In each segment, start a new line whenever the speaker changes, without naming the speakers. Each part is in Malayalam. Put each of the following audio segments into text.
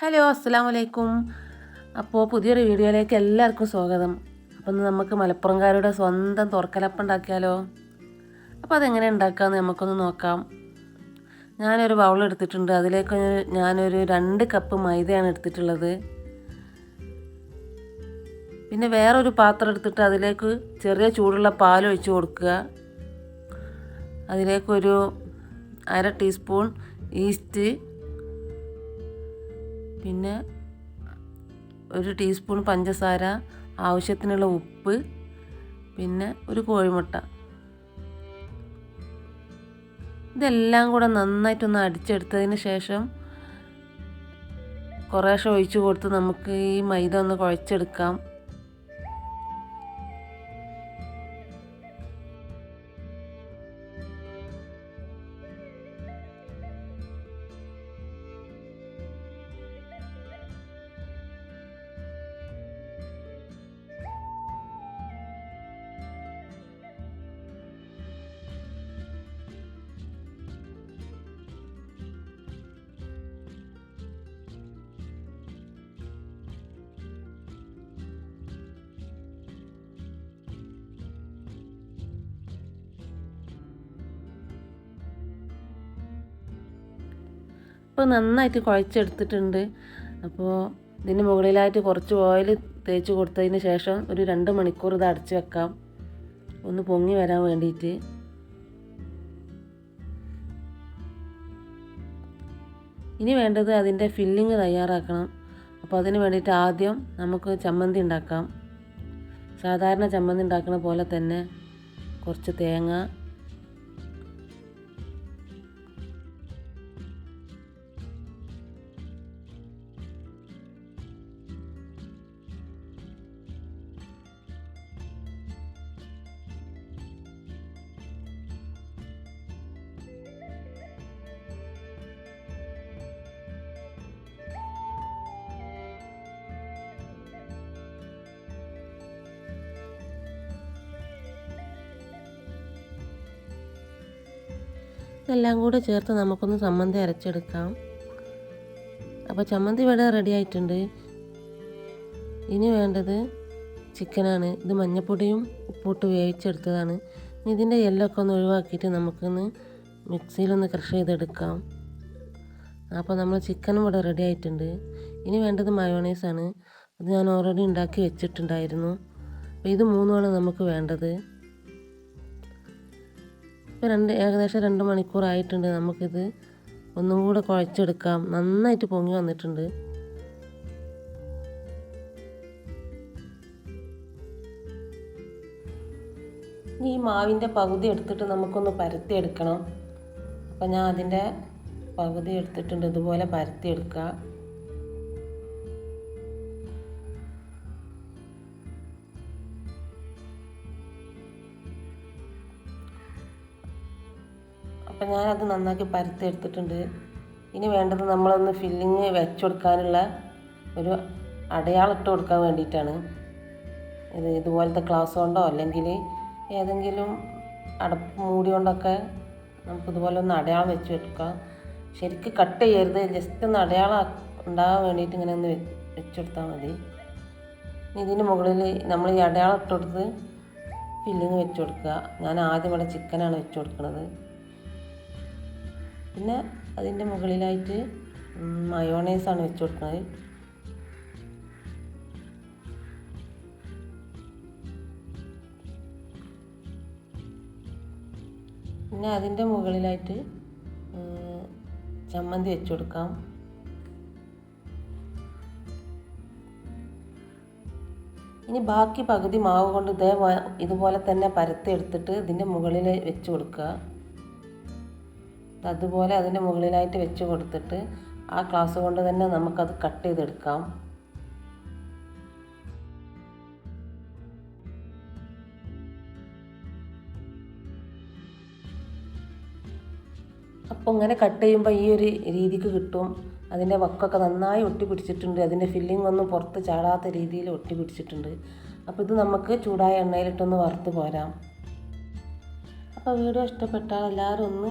ഹലോ അസ്സാം വലൈക്കും അപ്പോൾ പുതിയൊരു വീഡിയോയിലേക്ക് എല്ലാവർക്കും സ്വാഗതം. അപ്പം നമുക്ക് മലപ്പുറംകാരുടെ സ്വന്തം തുറക്കലപ്പം ഉണ്ടാക്കിയാലോ? അപ്പോൾ അതെങ്ങനെ ഉണ്ടാക്കാമെന്ന് നമുക്കൊന്ന് നോക്കാം. ഞാനൊരു ബൗൾ എടുത്തിട്ടുണ്ട്. അതിലേക്ക് ഞാനൊരു രണ്ട് കപ്പ് മൈദയാണ് എടുത്തിട്ടുള്ളത്. പിന്നെ വേറൊരു പാത്രം എടുത്തിട്ട് അതിലേക്ക് ചെറിയ ചൂടുള്ള പാൽ ഒഴിച്ച് കൊടുക്കുക. അതിലേക്കൊരു അര ടീസ്പൂൺ ഈസ്റ്റ് പിന്നെ ഒരു ടീസ്പൂൺ പഞ്ചസാര ആവശ്യത്തിനുള്ള ഉപ്പ് പിന്നെ ഒരു കോഴിമുട്ട. ഇതെല്ലാം കൂടെ നന്നായിട്ടൊന്ന് അടിച്ചെടുത്തതിന് ശേഷം കുറേശ്ശെ ഒഴിച്ചു കൊടുത്ത് നമുക്ക് ഈ മൈദ ഒന്ന് കുഴച്ചെടുക്കാം. ഇപ്പോൾ നന്നായിട്ട് കുഴച്ചെടുത്തിട്ടുണ്ട്. അപ്പോൾ ഇതിന് മുകളിലായിട്ട് കുറച്ച് ഓയിൽ തേച്ച് കൊടുത്തതിന് ശേഷം ഒരു രണ്ട് മണിക്കൂർ ഇത് അടച്ച് വെക്കാം. ഒന്ന് പൊങ്ങി വരാൻ വേണ്ടിയിട്ട്. ഇനി വേണ്ടത് അതിന്റെ ഫില്ലിങ് തയ്യാറാക്കണം. അപ്പോൾ അതിന് വേണ്ടിയിട്ട് ആദ്യം നമുക്ക് ചമ്മന്തി ഉണ്ടാക്കാം. സാധാരണ ചമ്മന്തി ഉണ്ടാക്കുന്ന പോലെ തന്നെ കുറച്ച് തേങ്ങ ഇതെല്ലാം കൂടെ ചേർത്ത് നമുക്കൊന്ന് ചമ്മന്തി അരച്ചെടുക്കാം. അപ്പോൾ ചമ്മന്തി ഇവിടെ റെഡി ആയിട്ടുണ്ട്. ഇനി വേണ്ടത് ചിക്കനാണ്. ഇത് മഞ്ഞപ്പൊടിയും ഉപ്പൂട്ട് വേവിച്ചെടുത്തതാണ്. ഇതിന്റെ എല്ലൊക്കെ ഒന്ന് ഒഴിവാക്കിയിട്ട് നമുക്കൊന്ന് മിക്സിയിലൊന്ന് ക്രഷ് ചെയ്തെടുക്കാം. അപ്പോൾ നമ്മൾ ചിക്കനും ഇവിടെ റെഡി ആയിട്ടുണ്ട്. ഇനി വേണ്ടത് മയോണൈസാണ് അത് ഞാൻ ഓൾറെഡി ഉണ്ടാക്കി വെച്ചിട്ടുണ്ടായിരുന്നു. അപ്പോൾ ഇത് മൂന്നുമാണ് നമുക്ക് വേണ്ടത്. ഇപ്പോൾ രണ്ട് ഏകദേശം രണ്ട് മണിക്കൂറായിട്ടുണ്ട് നമുക്കിത്. ഒന്നും കൂടെ കുഴച്ചെടുക്കാം. നന്നായിട്ട് പൊങ്ങി വന്നിട്ടുണ്ട്. ഈ മാവിന്റെ പകുതി എടുത്തിട്ട് നമുക്കൊന്ന് പരത്തി എടുക്കണം അപ്പം ഞാൻ അതിന്റെ പകുതി എടുത്തിട്ടുണ്ട്. ഇതുപോലെ പരത്തി എടുക്കുക അപ്പം ഞാനത് നന്നാക്കി പരത്തി എടുത്തിട്ടുണ്ട്. ഇനി വേണ്ടത് നമ്മളൊന്ന് ഫില്ലിങ് വെച്ചുകൊടുക്കാനുള്ള ഒരു അടയാളം ഇട്ട് കൊടുക്കാൻ വേണ്ടിയിട്ടാണ്. ഇത് ഇതുപോലത്തെ ക്ലാസ് കൊണ്ടോ അല്ലെങ്കിൽ ഏതെങ്കിലും അടപ്പ് മൂടി കൊണ്ടൊക്കെ നമുക്കിതുപോലെ ഒന്ന് അടയാളം വെച്ച് വെക്കാം. ശരിക്കും കട്ട് ചെയ്യരുത് ജസ്റ്റ് ഒന്ന് അടയാളം ഉണ്ടാകാൻ വേണ്ടിയിട്ട് ഇങ്ങനെ ഒന്ന് വെച്ചെടുത്താൽ മതി. ഇതിന് മുകളിൽ നമ്മൾ ഈ അടയാളം ഇട്ട് കൊടുത്ത് ഫില്ലിങ് വെച്ച് കൊടുക്കുക. ഞാൻ ആദ്യം ഇവിടെ ചിക്കനാണ് വെച്ച് കൊടുക്കുന്നത്. പിന്നെ അതിന്റെ മുകളിലായിട്ട് മയോണൈസാണ് വെച്ച് കൊടുക്കുന്നത്. പിന്നെ അതിന്റെ മുകളിലായിട്ട് ചമ്മന്തി വെച്ച് കൊടുക്കാം. ഇനി ബാക്കി പകുതി മാവ് കൊണ്ട് ഇതേ ഇതുപോലെ തന്നെ പരത്തി എടുത്തിട്ട് ഇതിന്റെ മുകളിൽ വെച്ച് കൊടുക്കുക. അതുപോലെ അതിന്റെ മുകളിലായിട്ട് വെച്ച് കൊടുത്തിട്ട് ആ ക്ലാസ് കൊണ്ട് തന്നെ നമുക്കത് കട്ട് ചെയ്തെടുക്കാം. അപ്പോൾ ഇങ്ങനെ കട്ട് ചെയ്യുമ്പോൾ ഈ ഒരു രീതിക്ക് കിട്ടും. അതിന്റെ വക്കൊക്കെ നന്നായി ഒട്ടി പിടിച്ചിട്ടുണ്ട് അതിന്റെ ഫില്ലിംഗ് ഒന്നും പുറത്ത് ചാടാത്ത രീതിയിൽ ഒട്ടി പിടിച്ചിട്ടുണ്ട് അപ്പോൾ ഇത് നമുക്ക് ചൂടായ എണ്ണയിലിട്ടൊന്ന് വറുത്ത് പോരാം. അപ്പോൾ വീഡിയോ ഇഷ്ടപ്പെട്ടാൽ എല്ലാവരും ഒന്ന്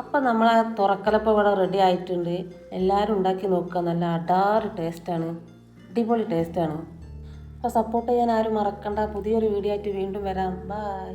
അപ്പം നമ്മൾ ആ തുറക്കലപ്പം ഇവിടെ റെഡി ആയിട്ടുണ്ട്. എല്ലാവരും ഉണ്ടാക്കി നോക്കുക. നല്ല അടാറ് ടേസ്റ്റാണ് അടിപൊളി ടേസ്റ്റാണ് അപ്പോൾ സപ്പോർട്ട് ചെയ്യാൻ ആരും മറക്കണ്ട. പുതിയൊരു വീഡിയോ ആയിട്ട് വീണ്ടും വരാം. ബായ്